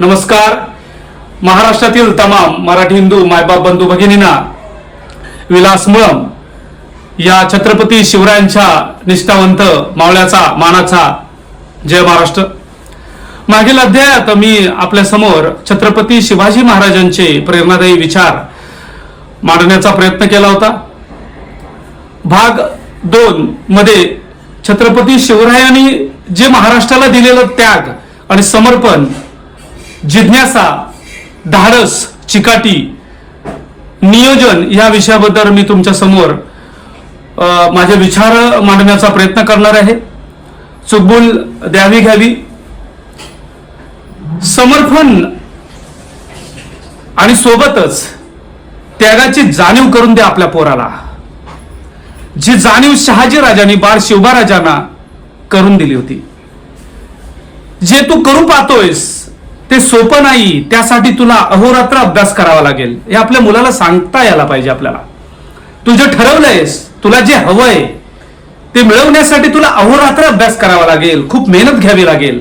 नमस्कार. महाराष्ट्रातील तमाम मराठी हिंदू मायबाप बंधू भगिनींना विलास मुळम या छत्रपती शिवरायांच्या निष्ठावंत मावळ्याचा मानाचा जय महाराष्ट्र. मागील अध्यायात मी आपल्यासमोर छत्रपती शिवाजी महाराजांचे प्रेरणादायी विचार मांडण्याचा प्रयत्न केला होता. भाग दोन मध्ये छत्रपती शिवरायांनी जे महाराष्ट्राला दिलेलं त्याग आणि समर्पण जिज्ञासा धाडस चिकाटी नियोजन या विषयाबद्दल मी तुमच्यासमोर माझे विचार मांडण्याचा प्रयत्न करणार आहे. चुकबुल द्यावी घ्यावी. समर्पण आणि सोबतच त्यागाची जाणीव करून द्या आपल्या पोराला. जी जाणीव शहाजी राजांनी बाळ शिवबा राजांना करून दिली होती. जे तू करू पाहतोयस ते सोपं नाही त्यासाठी तुला अहोरात्र अभ्यास करावा लागेल. हे आपल्या मुलाला सांगता यायला पाहिजे आपल्याला. तू जे ठरवलंयस तुला जे हवंय ते मिळवण्यासाठी तुला अहोरात्र अभ्यास करावा लागेल खूप मेहनत घ्यावी लागेल.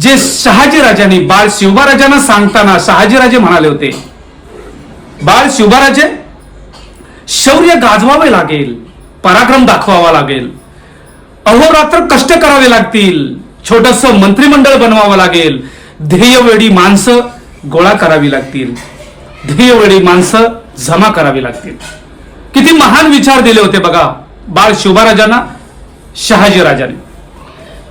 जे शहाजी राजांनी बाळ शिवबाराजांना सांगताना शहाजीराजे म्हणाले होते बाळ शिवबाराजे शौर्य गाजवावे लागेल पराक्रम दाखवावा लागेल. अहोरात्र कष्ट करावे लागतील छोटस मंत्रिमंडळ बनवावं लागेल ध्येयवेळी माणसं गोळा करावी लागतील. ध्येयवेळी माणसं जमा करावी लागतील. किती महान विचार दिले होते बघा बाळ शिवबाराजांना शहाजी राजांनी.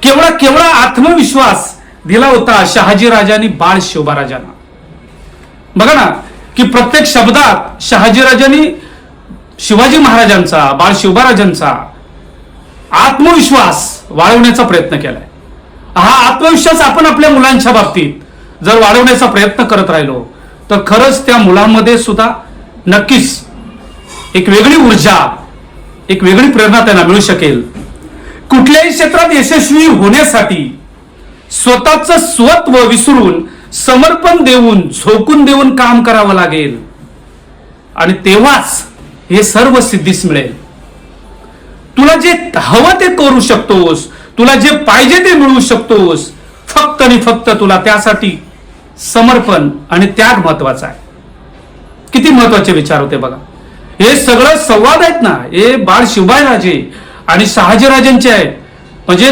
केवढा केवढा आत्मविश्वास दिला होता शहाजी राजांनी बाळ शिवबाराजांना बघा ना की प्रत्येक शब्दात शहाजीराजांनी शिवाजी महाराजांचा बाळ शिवबाराजांचा आत्मविश्वास वाढवण्याचा प्रयत्न केलाय. हा आत्मविश्वास आपण आपल्या मुलांच्या बाबतीत जर वाढवण्याचा प्रयत्न करत राहिलो तर खरंच त्या मुलांमध्ये सुद्धा नक्कीच एक वेगळी ऊर्जा एक वेगळी प्रेरणा त्यांना मिळू शकेल. कुठल्याही क्षेत्रात यशस्वी होण्यासाठी स्वतःच स्वत्व विसरून समर्पण देऊन झोकून देऊन काम करावं लागेल. आणि तेव्हाच हे सर्व सिद्धीस मिळेल. तुला जे हवं ते करू शकतोस तुला जे पाहिजे ते मिळवू शकतोस. फक्त आणि फक्त तुला त्यासाठी समर्पण आणि त्याग महत्त्वाचा आहे. किती महत्त्वाचे विचार होते बघा. हे सगळं संवाद आहेत ना हे बाळ शिवबाईराजे आणि शहाजीराजांचे आहेत. म्हणजे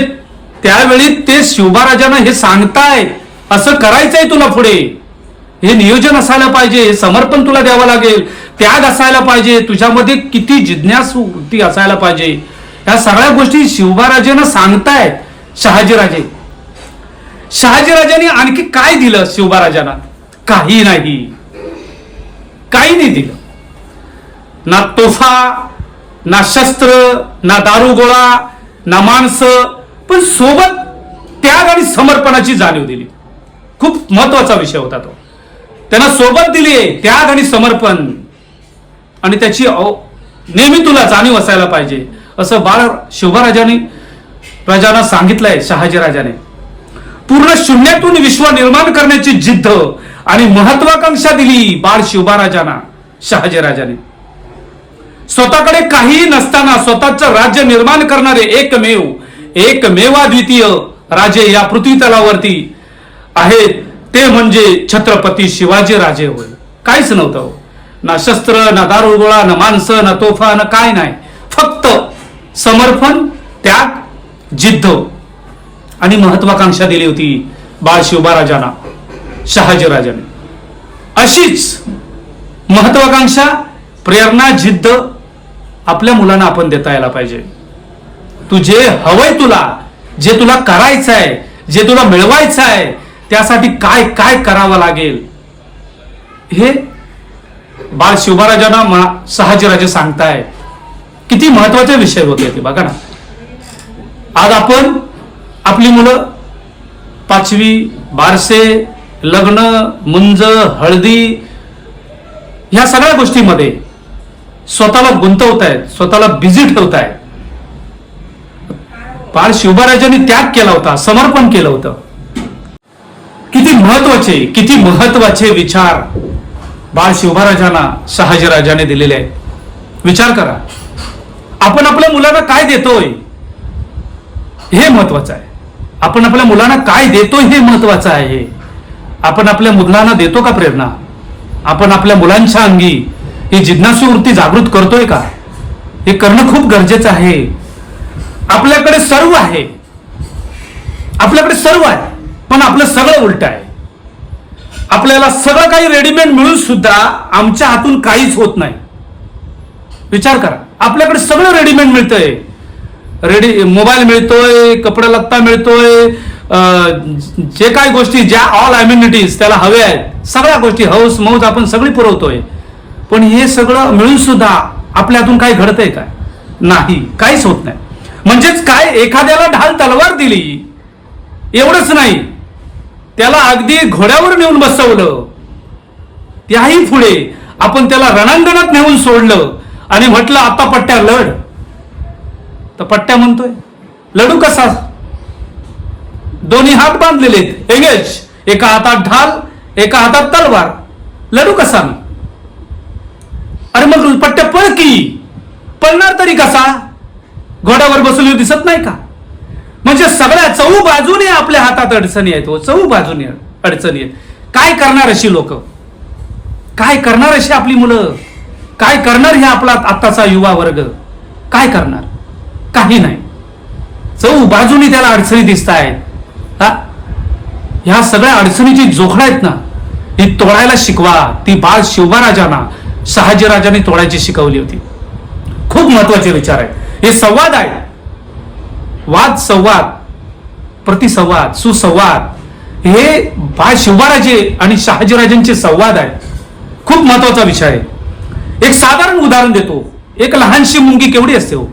त्यावेळी ते शिवबाराजांना हे सांगताय असं करायचंय तुला पुढे. हे नियोजन असायला पाहिजे हे समर्पण तुला द्यावं लागेल. त्याग असायला पाहिजे तुझ्यामध्ये किती जिज्ञासू वृत्ती असायला पाहिजे. या सगळ्या गोष्टी शिवबाराजेनं सांगतायत शहाजीराजे. शहाजीराजांनी आणखी काय दिलं शिवबाराजांना? काही नाही. काही नाही दिलं. ना तोफा ना शस्त्र ना दारुगोळा ना माणसं पण सोबत त्याग आणि समर्पणाची जाणीव दिली. खूप महत्त्वाचा विषय होता तो. त्यांना सोबत दिली त्याग आणि समर्पण. आणि त्याची नेहमी तुला जाणीव असायला पाहिजे. असं बाळ शिवराजाने राजानं सांगितलंय शहाजी राजाने. पूर्ण शून्यातून विश्व निर्माण करण्याची जिद्द आणि महत्वाकांक्षा दिली बाळ शिवबाराजांना शहाजी राजाने. स्वतःकडे काहीही नसताना स्वतःचं राज्य निर्माण करणारे एकमेव एकमेवाद्वितीय राजे या पृथ्वी तलावरती आहेत. ते म्हणजे छत्रपती शिवाजी राजे होय. काहीच नव्हतं. ना शस्त्र ना दारुगोळा ना माणसं ना तोफा ना काय नाही. फक्त समर्पण त्याग जिद्द. आणि महत्वाकांक्षा दिली होती बाळ शिवबाराजांना शहाजी राजाने अशीच महत्वाकांक्षा प्रेरणा जिद्द आपल्या मुलांना आपण देता यायला पाहिजे. तू जे हवंय तुला जे तुला करायचं आहे जे तुला मिळवायचं आहे त्यासाठी काय काय करावं लागेल? हे बाळ शिवबाराजांना मा- शहाजीराजे सांगताय किती महत्त्वाचे विषय होते ते बघा ना. आज आपण आपली मुलं पाचवी बारसे लग्न मुंज हळदी ह्या सगळ्या गोष्टीमध्ये स्वतःला गुंतवत आहेत स्वतःला बिझी ठेवत आहेत बाळ शिवबाराजांनी त्याग केला होता समर्पण केलं होतं. किती महत्त्वाचे किती महत्त्वाचे विचार बाळ शिवबाराजांना शहाजीराजाने दिलेले आहेत. विचार करा. आपण आपल्या मुलांना काय देतोय? हे महत्वाचं आहे. आपण आपल्या मुलांना काय देतोय हे महत्वाचं आहे. आपण आपल्या मुलांना देतो का प्रेरणा? आपण आपल्या मुलांच्या अंगी ही जिज्ञासू वृत्ती जागृत करतोय का? हे करणं खूप गरजेचं आहे. आपल्याकडे सर्व आहे. आपल्याकडे सर्व आहे. पण आपलं सगळं उलट आहे. आपल्याला सगळं काही रेडीमेड मिळून सुद्धा आमच्या हातून काहीच होत नाही. विचार करा. आपल्याकडे सगळं रेडीमेड मिळतंय. रेडी मोबाईल मिळतोय कपडा लत्ता मिळतोय जे काही गोष्टी ज्या ऑल अम्युनिटीज त्याला हवे आहेत सगळ्या गोष्टी हौस मौज आपण सगळी पुरवतोय. पण हे सगळं मिळून सुद्धा आपल्या हातून काही घडतंय काय नाही. काहीच होत नाही. म्हणजेच काय? एखाद्याला ढाल तलवार दिली. एवढंच नाही. त्याला अगदी घोड्यावर नेऊन बसवलं. त्याही पुढे आपण त्याला रणांगणात नेऊन सोडलं. आणि म्हटलं आता पट्ट्या लढ. तर पट्ट्या म्हणतोय लढू कसा? दोन्ही हात बांधलेले आहेत. एका हातात ढाल एका हातात तलवार. लढू कसा मी? अरे मग पट्ट्या पळ की. पळणार तरी कसा? घोड्यावर बसवली दिसत नाही का? म्हणजे सगळ्या चौ बाजूने आपल्या हातात अडचणी आहेत हो चौ बाजूने अडचणी आहेत. काय करणार अशी लोक? काय करणार अशी आपली मुलं? काय करणार हे आपला आत्ताचा युवा वर्ग? काय करणार? काही नाही. चौ बाजूनी त्याला अडचणी दिसत आहेत. हा? ह्या सगळ्या अडचणीची जोखडा आहेत ना ती तोडायला शिकवा. ती बाळ शिवबाराजांना शहाजीराजाने तोडायची शिकवली होती. खूप महत्त्वाचे विचार आहेत. हे संवाद आहे वाद संवाद प्रतिसंवाद सुसंवाद हे बाळ शिवबाराजे आणि शहाजीराजांचे संवाद आहे खूप महत्त्वाचा विषय आहे. एक साधारण उदाहरण देतो. एक लहानशी मुंगी केवढी असते हो?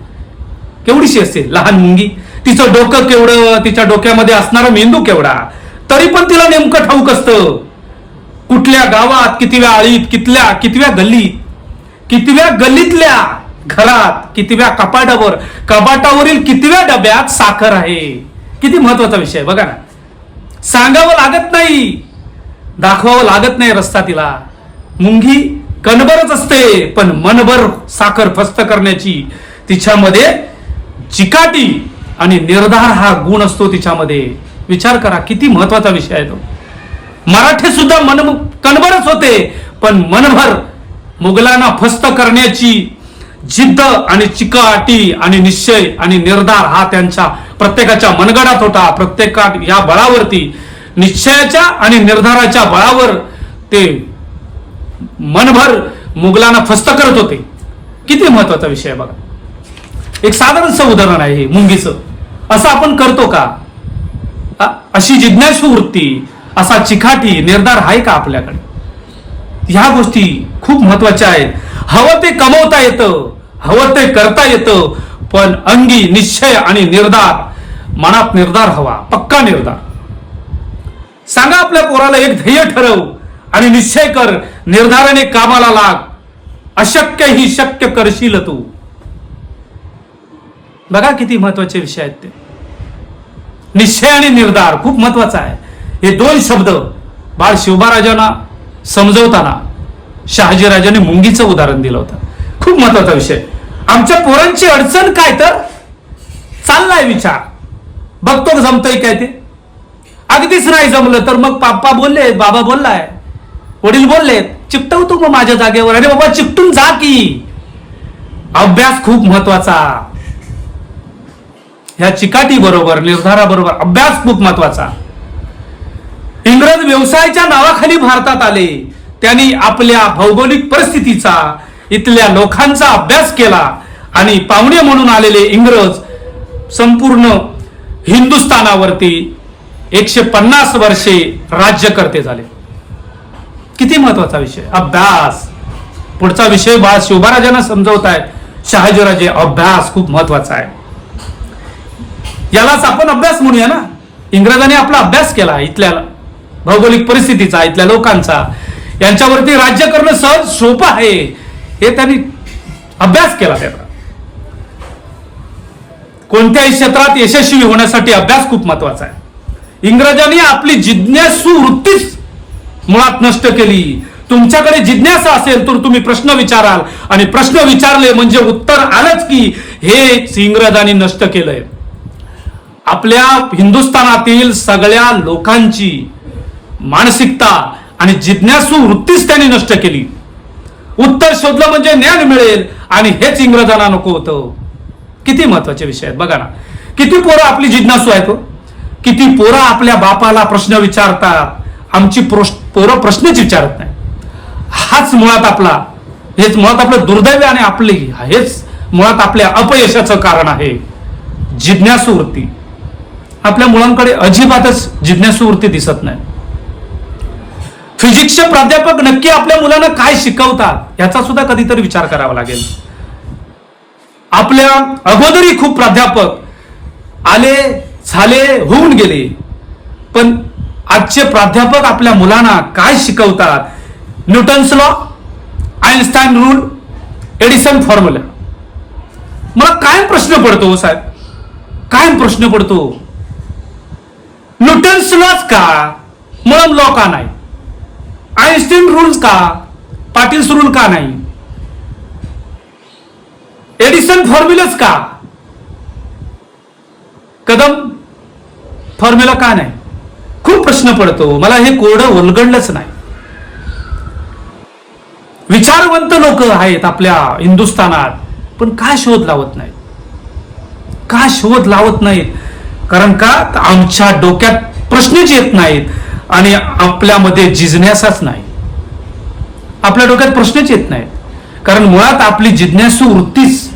केवढीशी असते? लहान मुंगी. तिचं डोकं केवढं तिच्या डोक्यामध्ये असणारा मेंदू केवढा? तरी पण तिला नेमकं ठाऊक असतं. कुठल्या गावात कितव्या आळीत कितल्या कितव्या गल्लीत कितव्या गल्लीतल्या घरात कितव्या कपाटावर कपाटावरील कितव्या डब्यात साखर आहे? किती महत्त्वाचा विषय बघा ना. सांगावं लागत नाही. दाखवावं लागत नाही रस्ता तिला. मुंगी कणभरच असते पण मनभर साखर फस्त करण्याची तिच्यामध्ये चिकाटी आणि निर्धार हा गुण असतो तिच्यामध्ये. विचार करा किती महत्त्वाचा विषय आहे तो. मराठी सुद्धा मन कणभरच होते पण मनभर मुघलांना फस्त करण्याची जिद्द आणि चिकाटी आणि निश्चय आणि निर्धार हा त्यांच्या प्रत्येकाच्या मनगडात होता. प्रत्येकात या बळावरती निश्चयाच्या आणि निर्धाराच्या बळावर ते मनभर मुघलांना फस्त करत होते. किती महत्त्वाचा विषय आहे बघा. एक साधारणसं उदाहरण आहे हे मुंगीचं. असं आपण करतो का? अशी जिज्ञासू वृत्ती असा चिखाटी निर्धार आहे का आपल्याकडे? ह्या गोष्टी खूप महत्त्वाच्या आहेत. हवं ते कमवता येतं हवं ते करता येतं पण अंगी निश्चय आणि निर्धार मनात निर्धार हवा पक्का निर्धार. सांगा आपल्या पोराला एक ध्येय ठरव आणि निश्चय कर निर्धाराने कामाला लाग. अशक्य ही शक्य करशील तू. बघा किती महत्त्वाचे विषय आहेत ते. निश्चय आणि निर्धार खूप महत्त्वाचा आहे. हे दोन शब्द बाळ शिवबाराजांना समजवताना शहाजीराजाने मुंगीचं उदाहरण दिलं होतं. खूप महत्त्वाचा विषय. आमच्या पोरांची अडचण काय तर? चाललाय विचार. बघतो जमतोय काय ते. अगदीच नाही जमलं तर मग पाप्पा बोलले बाबा बोललाय. वडील बोलले चिपटवतो मग माझ्या जागेवर. अरे बाबा चिकटून जा की. अभ्यास खूप महत्त्वाचा. ह्या चिकाटी बरोबर निर्धाराबरोबर अभ्यास खूप महत्त्वाचा. इंग्रज व्यवसायाच्या नावाखाली भारतात आले. त्यांनी आपल्या भौगोलिक परिस्थितीचा इथल्या लोकांचा अभ्यास केला आणि पाहुणे म्हणून आलेले इंग्रज संपूर्ण हिंदुस्थानावरती एकशे पन्नास वर्षे राज्यकर्ते झाले. किती महत्त्वाचा विषय? अभ्यास. पुढचा विषय बाळ शिवबाराजांना समजवत आहेत शहाजीराजे अभ्यास खूप महत्त्वाचा आहे. यालाच आपण अभ्यास म्हणूया ना? इंग्रजांनी आपला अभ्यास केला इथल्या भौगोलिक परिस्थितीचा इथल्या लोकांचा. यांच्यावरती राज्य करणं सहज सोपं आहे. हे त्यांनी अभ्यास केला त्याचा. कोणत्याही क्षेत्रात यशस्वी होण्यासाठी अभ्यास खूप महत्त्वाचा आहे. इंग्रजांनी आपली जिज्ञासू वृत्तीच मुळात नष्ट केली. तुमच्याकडे जिज्ञासा असेल तर तुम्ही प्रश्न विचाराल. आणि प्रश्न विचारले म्हणजे उत्तर आलंच की हेच इंग्रजांनी नष्ट केलंय. आपल्या हिंदुस्थानातील सगळ्या लोकांची मानसिकता आणि जिज्ञासू वृत्तीच त्यांनी नष्ट केली. उत्तर शोधलं म्हणजे ज्ञान मिळेल आणि हेच इंग्रजांना नको होतं. किती महत्त्वाचे विषय आहेत. बघा ना. किती पोरं आपली जिज्ञासू आहेत हो. किती पोरं आपल्या बापाला प्रश्न विचारतात. आमची प्रोस्ट पोरं प्रश्नच विचारत नाही. हाच मुळात आपला हेच मुळात आपलं दुर्दैव आणि आपली हेच मुळात आपल्या अपयशाचं कारण आहे. जिज्ञासूवृत्ती आपल्या मुलांकडे अजिबातच जिज्ञासूवृत्ती दिसत नाही. फिजिक्सचे प्राध्यापक नक्की आपल्या मुलांना काय शिकवतात याचा सुद्धा कधीतरी विचार करावा लागेल. आपल्या अगोदरी खूप प्राध्यापक आले झाले होऊन गेले. पण आजचे प्राध्यापक आपल्या मुलांना काय शिकवतात? Newton's law Einstein rule Edison formula. मला कायम प्रश्न पडतो हो साहेब. कायम प्रश्न पडतो. न्यूटन्स लॉच का? मळम लॉ का नाही? आईन्स्टीन रूल्स का? पाटील्स रूल का नाही? एडिसन फॉर्म्युलाच का? कदम फॉर्म्युला का नाही? खूप प्रश्न पडतो. मला हे कोरडं उलगडलंच नाही. विचारवंत लोक आहेत आपल्या हिंदुस्थानात पण का शोध लावत नाहीत? का शोध लावत नाहीत? कारण का? आमच्या डोक्यात प्रश्नच येत नाहीत आणि आपल्यामध्ये जिज्ञासाच नाही. आपल्या डोक्यात प्रश्नच येत नाहीत. कारण मुळात आपली जिज्ञासू वृत्तीच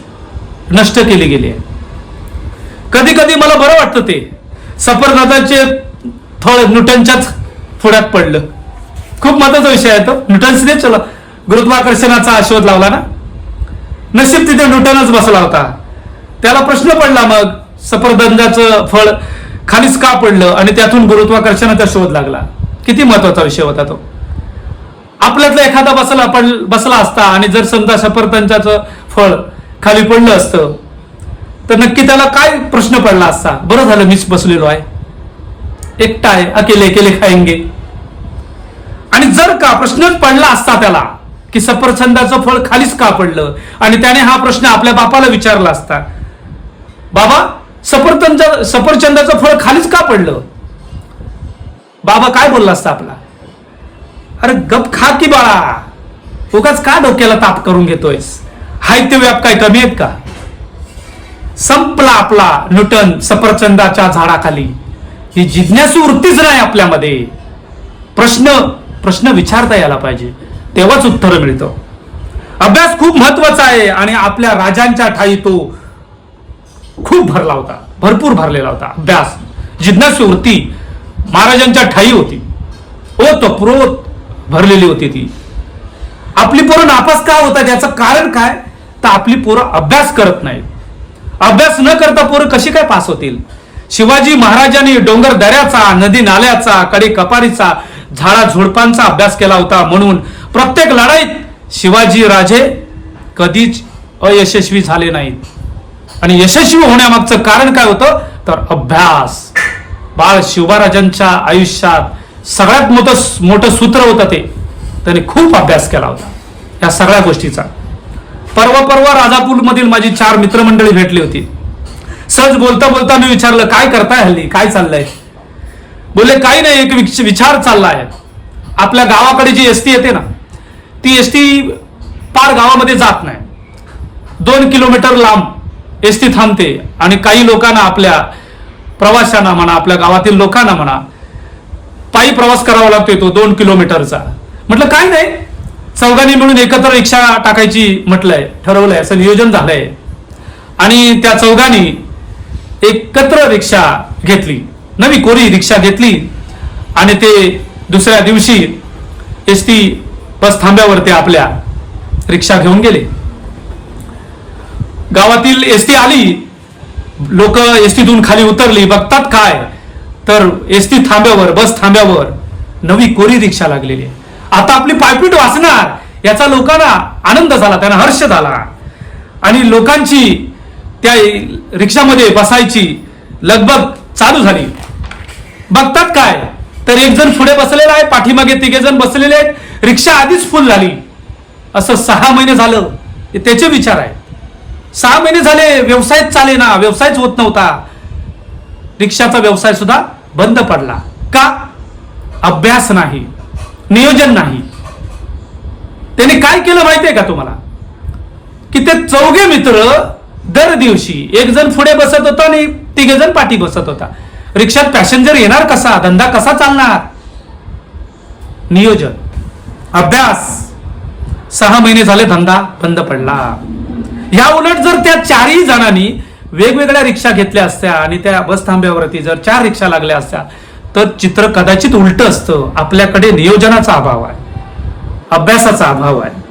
नष्ट केली गेली आहे. कधी कधी मला बरं वाटतं ते. सफरदादाचे फळ न्यूटनच्याच पुढ्यात पडलं. खूप महत्त्वाचा विषय आहे तो. न्यूटन्सने चला. गुरुत्वाकर्षणाचा शोध लावला ना? नशीब तिथे न्यूटनच बसला होता. त्याला प्रश्न पडला मग. सफरदंजाचं फळ खालीच का पडलं आणि त्यातून गुरुत्वाकर्षणाचा शोध लागला? किती महत्त्वाचा विषय होता तो. आपल्यातला एखादा बसला पड बसला असता आणि जर समजा सफरदंजाचं फळ खाली पडलं असतं तर नक्की त्याला काय प्रश्न पडला असता? बरं झालं मीच बसलेलो आहे. एकटा आहे अकेले अकेले खाएंगे आणि जर का प्रश्नच पडला असता त्याला की सफरचंदाचं फळ खालीच का पडलं? आणि त्याने हा प्रश्न आपल्या बापाला विचारला असता बाबा सफरचंद सफरचंदाचं फळ खालीच का पडलं? बाबा काय बोलला असता आपला अरे गप खा की बाळा उगाच का डोक्याला ताप करून घेतोयस? हाय ते व्याप काय कमी आहेत का? संपला आपला न्यूटन सफरचंदाच्या झाडाखाली. ही जिज्ञासू वृत्तीच नाही आपल्यामध्ये. प्रश्न प्रश्न विचारता यायला पाहिजे. तेव्हाच उत्तर मिळतं. अभ्यास खूप महत्त्वाचा आहे आणि आपल्या राजांच्या ठाई तो खूप भरला होता. भरपूर भरलेला होता अभ्यास. जिज्ञासू वृत्ती महाराजांच्या ठाई होती. ओतप्रोत भरलेली होती ती. आपली पोरं नापास का होतात याचं कारण काय? तर आपली पोरं अभ्यास करत नाहीत. अभ्यास न करता पोरं कशी काय पास होतील? शिवाजी महाराजांनी डोंगर दऱ्याचा नदी नाल्याचा कडे कपारीचा झाडा झुडपांचा अभ्यास केला होता. म्हणून प्रत्येक लढाईत शिवाजी राजे कधीच अयशस्वी झाले नाहीत. आणि यशस्वी होण्यामागचं कारण काय होतं? तर अभ्यास. बाळ शिवराजांच्या आयुष्यात सगळ्यात मोठं मोठं सूत्र होतं ते. त्याने खूप अभ्यास केला होता. या सगळ्या गोष्टीचा. परवा परवा राजापूर मधील माझी चार मित्रमंडळी भेटली होती. सहज बोलता बोलता मी विचारलं काय करताय हल्ली? काय चाललंय? बोलले काही नाही एक विच- विचार चाललाय आपल्या गावाकडे जी एसटी येते ना ती एसटी पार गावामध्ये जात नाही. दोन किलोमीटर लांब एसटी थांबते आणि काही लोकांना आपल्या प्रवाशांना म्हणा आपल्या गावातील लोकांना म्हणा पायी प्रवास करावा लागतो तो दोन किलोमीटरचा. म्हटलं काय नाही. चौघांनी मिळून एकत्र रिक्षा टाकायची म्हटलंय ठरवलंय. असं नियोजन झालंय. आणि त्या चौघांनी एकत्र रिक्षा घेतली. नवी कोरी रिक्षा घेतली आणि ते दुसऱ्या दिवशी एस टी बस थांब्यावर ते आपल्या रिक्षा घेऊन गेले. गावातील एस टी आली. लोक एस टीतून खाली उतरली. बघतात काय? तर एस टी थांब्यावर बस थांब्यावर नवी कोरी रिक्षा लागलेली. आता आपली पायपीट वाचणार. याचा लोकांना आनंद झाला त्यांना हर्ष झाला. आणि लोकांची त्या रिक्षामध्ये बसायची लगबग चालू झाली. बघतात काय? तर एक जण पुढे बसलेला आहे पाठीमागे तिघे जण बसलेले आहेत. रिक्षा आधीच फुल झाली. असं सहा महिने झालं. हे त्याचे विचार आहेत. सहा महिने झाले व्यवसायच चाले ना व्यवसायच होत नव्हता. रिक्षाचा व्यवसाय सुद्धा बंद पडला. का? अभ्यास नाही. नियोजन नाही. त्याने काय केलं माहितीये का तुम्हाला? की ते चौघे मित्र दर दिवशी एक जण पुढे बसत होता आणि तिघे जण पाठी बसत होता. रिक्षात पॅसेंजर येणार कसा? धंदा कसा चालणार? नियोजन. अभ्यास. सहा महिने झाले धंदा बंद पडला. या उलट जर त्या चारही जणांनी वेगवेगळ्या रिक्षा घेतल्या असत्या आणि त्या बस थांब्यावरती जर चार रिक्षा लागल्या असत्या तर चित्र कदाचित उलट असतं. आपल्याकडे नियोजनाचा अभाव आहे. अभ्यासाचा अभाव आहे.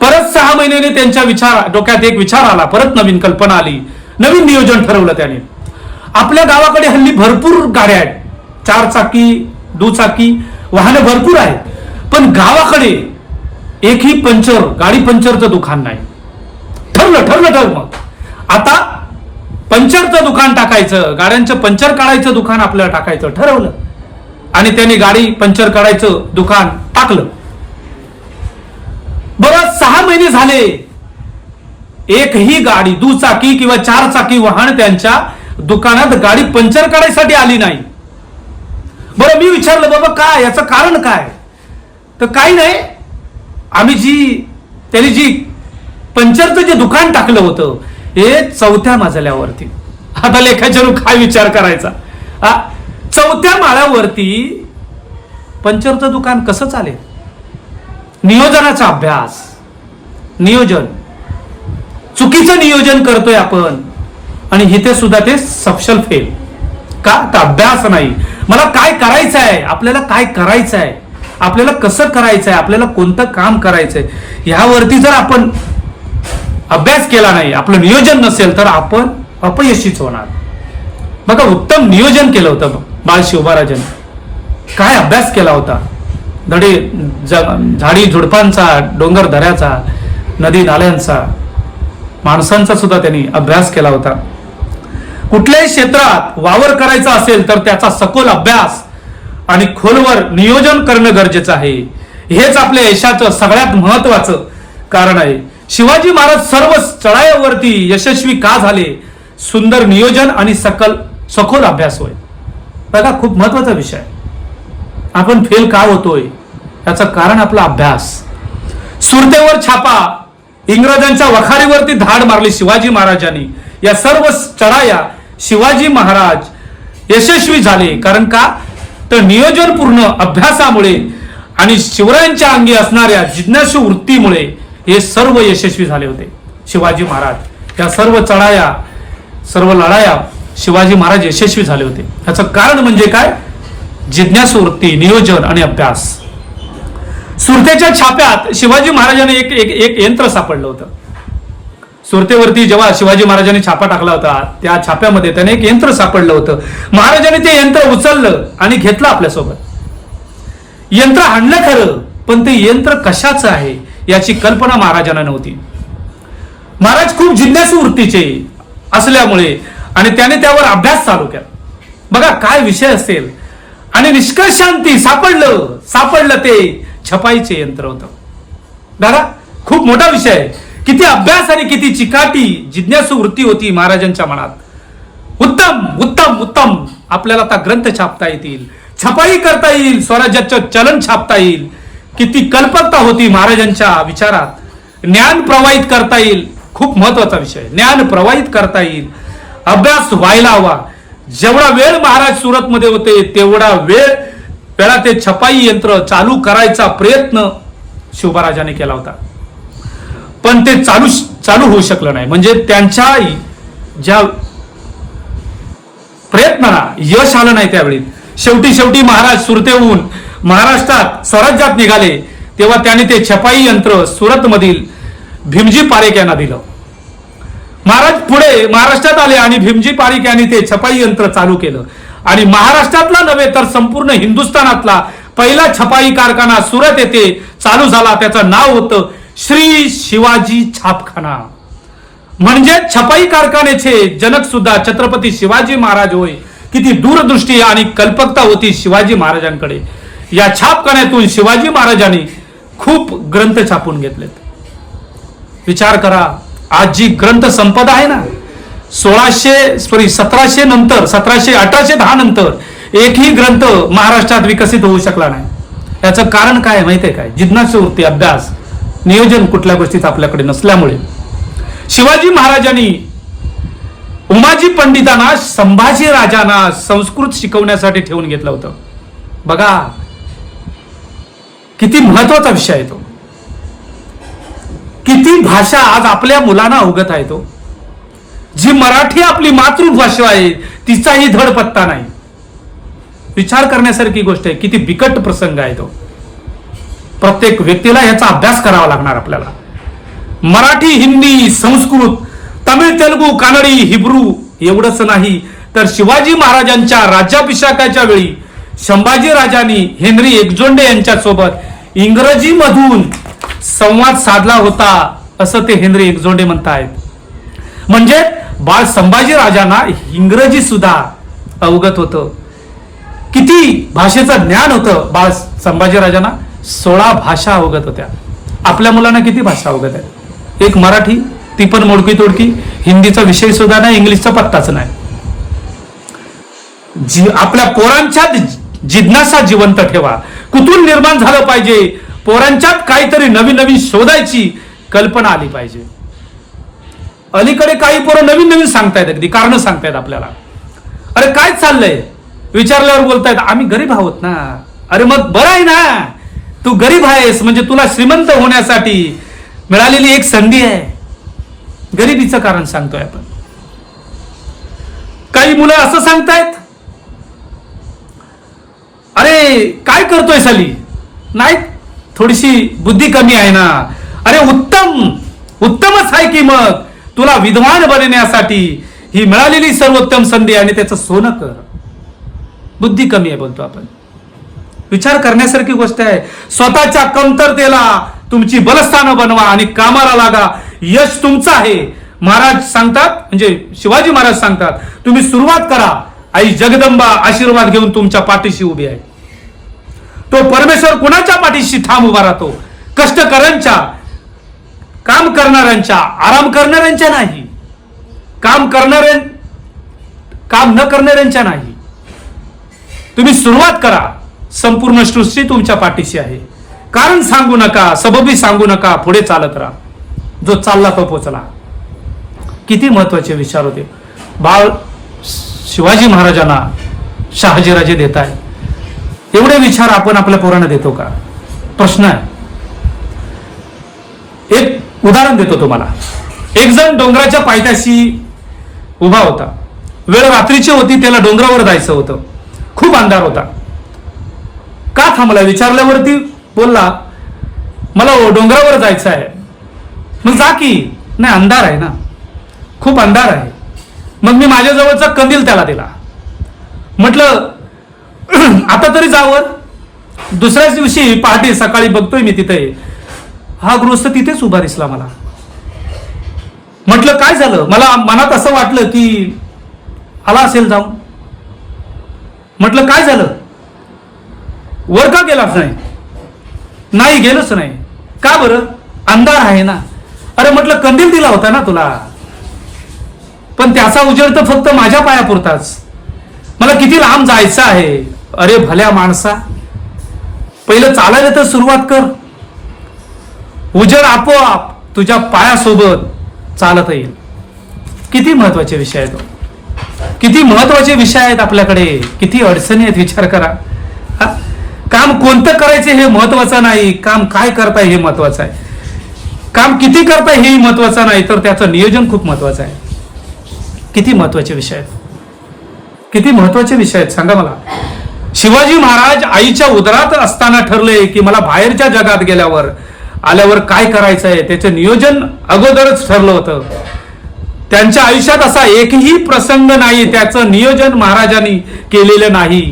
परत सहा महिन्याने त्यांच्या विचार डोक्यात एक विचार आला परत नवीन कल्पना आली. नवीन नियोजन ठरवलं त्याने. आपल्या गावाकडे हल्ली भरपूर गाड्या आहेत. चार चाकी दुचाकी वाहनं भरपूर आहेत. पण गावाकडे एकही पंचर गाडी पंचरचं दुकान नाही. ठरलं ठरलं ठर मग. आता पंचरचं दुकान टाकायचं गाड्यांचं पंचर काढायचं दुकान आपल्याला टाकायचं ठरवलं. आणि त्याने गाडी पंचर काढायचं दुकान टाकलं. बरं सहा महिने झाले. एकही गाडी दुचाकी किंवा चार चाकी वाहन त्यांच्या दुकानात गाडी पंचर काढायसाठी आली नाही. बरं मी विचारलं बाबा काय? याचं कारण काय? तर काही नाही. आम्ही जी त्यांनी जी पंचरचं जे दुकान टाकलं होतं हे चौथ्या मजल्यावरती. आता लेखाच्या काय विचार करायचा. चौथ्या माळ्यावरती पंचरचं दुकान कसं चालेल? नियोजनाचा अभ्यास. नियोजन. चुकीचं नियोजन करतोय आपण. आणि इथे सुद्धा ते सपशल फेल का? तर अभ्यास नाही. मला काय करायचं आहे आपल्याला काय करायचं आहे आपल्याला कसं करायचं आहे आपल्याला कोणतं काम करायचंय? ह्यावरती जर आपण अभ्यास केला नाही आपलं नियोजन नसेल तर आपण अपयशीच होणार. बघा उत्तम नियोजन केलं होतं. बाळ शिवबाराजन काय अभ्यास केला होता? धडे ज- झाडी झुडपांचा डोंगर दऱ्याचा नदी नाल्यांचा. माणसांचा सुद्धा त्यांनी अभ्यास केला होता. कुठल्याही क्षेत्रात वावर करायचा असेल तर त्याचा सखोल अभ्यास आणि खोलवर नियोजन करणं गरजेचं आहे. हेच आपल्या यशाचं सगळ्यात महत्वाचं कारण आहे. शिवाजी महाराज सर्व चढायावरती यशस्वी का झाले? सुंदर नियोजन आणि सकल सखोल अभ्यास होय. बघा खूप महत्त्वाचा विषय आपण फेल का होतोय? याचं कारण आपला अभ्यास. सुरतेवर छापा इंग्रजांच्या वखारीवरती धाड मारली शिवाजी महाराजांनी. या सर्व चढाया शिवाजी महाराज यशस्वी झाले. कारण का? तर नियोजनपूर्ण अभ्यासामुळे आणि शिवरायांच्या अंगी असणाऱ्या जिज्ञासू वृत्तीमुळे हे सर्व यशस्वी झाले होते. शिवाजी महाराज या सर्व चढाया सर्व लढाया शिवाजी महाराज यशस्वी झाले होते. याचं कारण म्हणजे काय? जिज्ञासू वृत्ती नियोजन आणि अभ्यास. सुरतेच्या छाप्यात शिवाजी महाराजांनी एक एक एक यंत्र सापडलं होतं. सुरतेवरती जेव्हा शिवाजी महाराजांनी छापा टाकला होता त्या छाप्यामध्ये त्याने एक यंत्र सापडलं होतं. महाराजांनी ते यंत्र उचललं आणि घेतलं आपल्यासोबत. यंत्र आणलं खरं पण ते यंत्र कशाचं आहे याची कल्पना महाराजांना नव्हती. महाराज खूप जिज्ञासू वृत्तीचे असल्यामुळे आणि त्याने त्यावर अभ्यास चालू केला. बघा काय विषय असेल. आणि निष्कर्षांती सापडलं सापडलं ते. छपाईचे यंत्र होतं. दादा खूप मोठा विषय आहे. किती अभ्यास आणि किती चिकाटी जिज्ञासू वृत्ती होती महाराजांच्या मनात. उत्तम उत्तम उत्तम. आपल्याला आता ग्रंथ छापता येतील. छपाई करता येईल स्वराज्याचं चलन छापता येईल. किती कल्पकता होती महाराजांच्या विचारात. ज्ञान प्रवाहित करता येईल. खूप महत्त्वाचा विषय ज्ञान प्रवाहित करता येईल. अभ्यास व्हायला हवा. जेवढा वेळ महाराज सुरतमध्ये होते तेवढा वेळ वेळा ते छपाई यंत्र चालू करायचा प्रयत्न शिवबाराजाने केला होता. पण ते चालू चालू होऊ शकलं नाही. म्हणजे त्यांच्या ज्या प्रयत्नाला यश आलं नाही त्यावेळी. शेवटी शेवटी महाराज सुरतेहून महाराष्ट्रात स्वराज्यात निघाले. तेव्हा त्याने ते छपाई यंत्र सुरतमधील भीमजी पारेख यांना दिलं. महाराज पुढे महाराष्ट्रात आले आणि भीमजी पारिक यांनी ते छपाई यंत्र चालू केलं. आणि महाराष्ट्रातला नव्हे तर संपूर्ण हिंदुस्थानातला पहिला छपाई कारखाना सुरत येथे चालू झाला. त्याचं नाव होतं श्री शिवाजी छापखाना. म्हणजे छपाई कारखान्याचे जनक सुद्धा छत्रपती शिवाजी महाराज होय. किती दूरदृष्टी आणि कल्पकता होती शिवाजी महाराजांकडे. या छापखान्यातून शिवाजी महाराजांनी खूप ग्रंथ छापून घेतलेत. विचार करा आज जी ग्रंथ संपदा आहे ना सोळाशे सॉरी सतराशे नंतर सतराशे अठराशे दहा नंतर एकही ग्रंथ महाराष्ट्रात विकसित होऊ शकला नाही. याचं कारण काय माहितीये काय? जिज्ञासू वृत्ती अभ्यास नियोजन कुठल्या गोष्टीत आपल्याकडे नसल्यामुळे. शिवाजी महाराजांनी उमाजी पंडितांना संभाजी राजांना संस्कृत शिकवण्यासाठी ठेवून घेतलं होतं. बघा किती महत्त्वाचा विषय आहे तो. किती भाषा आज आपल्या मुलांना अवगत आहे तो. जी मराठी आपली मातृभाषा आहे तिचाही धड पत्ता नाही. विचार करण्यासारखी गोष्ट आहे किती बिकट प्रसंग आहे तो. प्रत्येक व्यक्तीला याचा अभ्यास करावा लागणार आपल्याला. मराठी हिंदी संस्कृत तमिळ तेलुगू कानडी हिब्रू एवढंच नाही तर शिवाजी महाराजांच्या राज्याभिषेकाच्या वेळी संभाजी राजांनी हेनरी एकजोंडे यांच्यासोबत इंग्रजीमधून इंग्रजी मधून संवाद साधला होता असं ते हेनरी एकजोंडे म्हणतायत. म्हणजे बाळ संभाजी राजांना इंग्रजी सुद्धा अवगत होतं. किती भाषेचं ज्ञान होतं बाळ संभाजी राजांना? सोळा भाषा अवगत होत्या. आपल्या मुलांना किती भाषा अवगत आहे एक मराठी ती पण मोडकी तोडकी. हिंदीचा विषय सुद्धा नाही इंग्लिशचा पत्ताच नाही. जी आपल्या पोरांच्यात जिज्ञासा जिवंत ठेवा. कुठून निर्माण झालं पाहिजे? पोरांच्यात काहीतरी नवीन नवीन शोधायची कल्पना आली पाहिजे. अलीकडे काही पोरं नवीन नवीन सांगतायत अगदी कारण सांगतायत आपल्याला. अरे काय चाललंय? विचारल्यावर बोलतायत आम्ही गरीब आहोत ना. अरे मग बरं आहे ना. तू गरीब आहेस म्हणजे तुला श्रीमंत होण्यासाठी मिळालेली एक संधी आहे. गरिबीचं कारण सांगतोय आपण. काही मुलं असं सांगतायत अरे काय करतोय साली नाही थोडीशी बुद्धी कमी आहे ना. अरे उत्तम उत्तमच आहे की मग. तुला विद्वान बनण्यासाठी ही मिळालेली सर्वोत्तम संधी आणि त्याचं सोनं कर. बुद्धी कमी आहे बोलतो आपण. विचार करण्यासारखी गोष्ट आहे. स्वतःच्या कमतरतेला तुमची बलस्थानं बनवा आणि कामाला लागा. यश तुमचं आहे. महाराज सांगतात म्हणजे शिवाजी महाराज सांगतात तुम्ही सुरुवात करा. आई जगदंबा आशीर्वाद घेऊन तुमच्या पाठीशी उभी आहे. तो परमेश्वर कुणाच्या पाठीशी ठाम उभा राहतो? कष्टकऱ्यांच्या काम करणाऱ्यांच्या आराम करणाऱ्यांच्या नाही. काम करणाऱ्या काम न करणाऱ्यांच्या नाही. तुम्ही सुरुवात करा. संपूर्ण सृष्टी तुमच्या पाठीशी आहे. कारण सांगू नका सबबी सांगू नका पुढे चालत राहा. जो चालला तो पोचला. किती महत्त्वाचे विचार होते. बाळ शिवाजी महाराजांना शहाजीराजे देत आहे एवढे विचार आपण आपल्या पोरांना देतो का? प्रश्न आहे. एक उदाहरण देतो तुम्हाला. एक जण डोंगराच्या पायथ्याशी उभा होता. वेळ रात्रीची होती त्याला डोंगरावर जायचं होतं. खूप अंधार होता. का थांबला? विचारल्यावरती बोलला मला डोंगरावर जायचं आहे. मग जा की. नाही अंधार आहे ना. खूप अंधार आहे. मग मी माझ्याजवळचा कंदील त्याला दिला. म्हटलं आता तरी जावं दुसऱ्याच दिवशी पहाटे सकाळी बघतोय मी तिथे. हा गृहस्थ तिथेच उभा दिसला मला. म्हटलं काय झालं? मला मनात असं वाटलं की आला असेल जाऊन. म्हटलं काय झालं? वर का गेलाच नाही. नाही गेलोच नाही. का बरं? अंधार आहे ना. अरे म्हटलं कंदील दिला होता ना तुला. पण त्याचा उजेड तर फक्त माझ्या पायापुरताच. मला किती लांब जायचं आहे? अरे भल्या माणसा. पहिलं चालायला तर सुरुवात कर. उजेड आपोआप तुझ्या पायासोबत चालत येईल. किती महत्त्वाचे विषय आहेत हो. किती महत्त्वाचे विषय आहेत आपल्याकडे. किती अडचणी आहेत विचार करा. काम कोणतं करायचे हे महत्वाचं नाही. काम काय करताय हे महत्वाचं आहे. काम किती करताय हेही महत्वाचं नाही तर त्याचं नियोजन खूप महत्वाचं आहे. किती महत्त्वाचे विषय आहेत. किती महत्त्वाचे विषय आहेत सांगा मला. शिवाजी महाराज आईच्या उदरात असताना ठरले की मला बाहेरच्या जगात गेल्यावर आल्यावर काय करायचं आहे त्याचं नियोजन अगोदरच ठरलं होतं. त्यांच्या आयुष्यात असा एकही प्रसंग नाही त्याचं नियोजन महाराजांनी केलेलं नाही.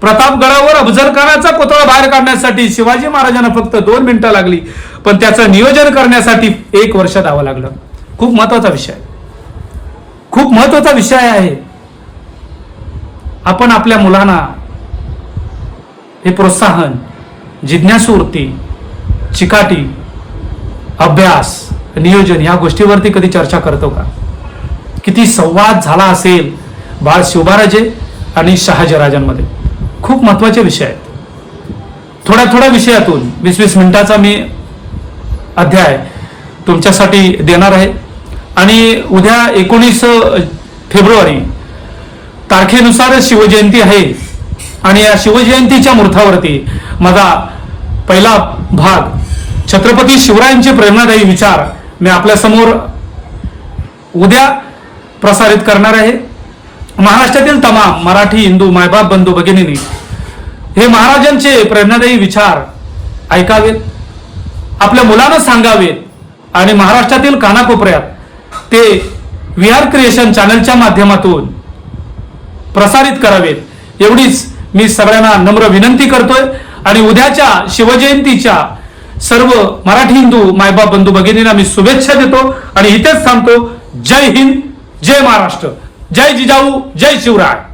प्रतापगडावर अफजलखानाचा पुतळा बाहेर काढण्यासाठी शिवाजी महाराजांना फक्त दोन मिनिटं लागली. पण त्याचं नियोजन करण्यासाठी एक वर्ष द्यावं लागलं. खूप महत्त्वाचा विषय खूप महत्त्वाचा विषय आहे. आपण आपल्या मुलांना हे प्रोत्साहन जिज्ञासू वृत्ती चिकाटी अभ्यास नियोजन या गोष्टीवरती कधी चर्चा करतो का? किती संवाद झाला असेल बाळ शिवबाराजे आणि शहाजीराजांमध्ये? खूप महत्त्वाचे विषय आहेत. थोड्या थोड्या विषयातून वीस वीस मिनिटाचा मी अध्याय तुमच्यासाठी देणार आहे. आणि उद्या एकोणीस फेब्रुवारी तारखेनुसार शिवजयंती आहे. आणि या शिवजयंतीच्या मुहूर्तावरती माझा पहिला भाग छत्रपती शिवरायांचे प्रेरणादायी विचार मी आपल्यासमोर उद्या प्रसारित करणार आहे. महाराष्ट्रातील तमाम मराठी हिंदू मायबाप बंधू भगिनींनी हे महाराजांचे प्रेरणादायी विचार ऐकावेत आपल्या मुलांना सांगावेत आणि महाराष्ट्रातील कानाकोपऱ्यात ते विहार आर क्रिएशन चॅनलच्या माध्यमातून प्रसारित करावेत. एवढीच मी सगळ्यांना नम्र विनंती करतोय आणि उद्याच्या शिवजयंतीच्या सर्व मराठी हिंदू मायबाप बंधू भगिनींना मी शुभेच्छा देतो आणि इथेच थांबतो. जय हिंद जय महाराष्ट्र. जय जिजाऊ जय शिवराय.